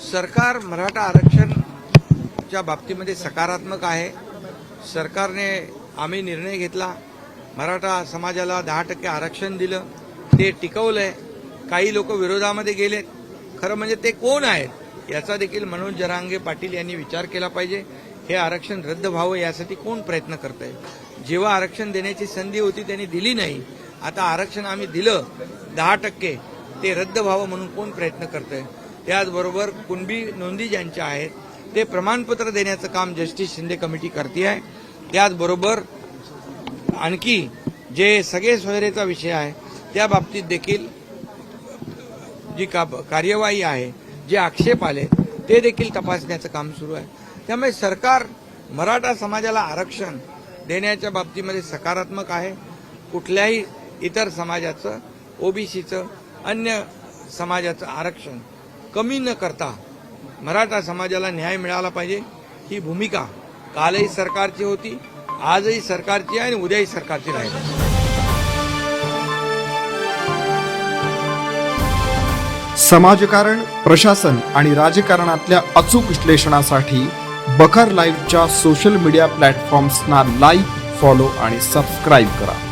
सरकार मराठा आरक्षणच्या बाबतीमध्ये सकारात्मक आहे. सरकारने आम्ही निर्णय घेतला. मराठा समाजाला दहा टक्के आरक्षण दिलं. ते टिकवलंय. काही लोक विरोधामध्ये गेलेत. खरं म्हणजे ते कोण आहेत? याचा देखील मनोज जरांगे पाटील यांनी विचार केला पाहिजे. हे आरक्षण रद्द व्हावं यासाठी कोण प्रयत्न करत आहे जेव्हा आरक्षण देण्याची संधी होती त्यांनी दिली नाही. आता आरक्षण आम्ही दिलं दहा टक्के. ते रद्द व्हावं म्हणून कोण प्रयत्न करतंय? त्याचबरोबर कुणबी नोंदी ज्यांच्या आहेत ते प्रमाणपत्र देण्याचं काम जस्टिस शिंदे कमिटी करते आहे. त्याचबरोबर आणखी जे सगळे सोयरेचा विषय आहे त्या बाबतीत देखील जी का कार्यवाही आहे जे आक्षेप आले ते देखील तपासण्याचं काम सुरू आहे. त्यामुळे सरकार मराठा समाजाला आरक्षण देण्याच्या बाबतीमध्ये सकारात्मक आहे. कुठल्याही इतर समाजाचं ओबीसीचं अन्य समाजाचं आरक्षण कमी न करता मराठा समाजाला न्याय मिळाला पाहिजे. ही भूमिका कालही सरकारची होती आजही सरकारची आहे आणि उद्याही सरकारची राहील. समाजकारण प्रशासन आणि राजकारणातल्या अचूक विश्लेषणासाठी बखर लाईव्हच्या सोशल मीडिया प्लॅटफॉर्म्सना लाईक फॉलो आणि सबस्क्राईब करा.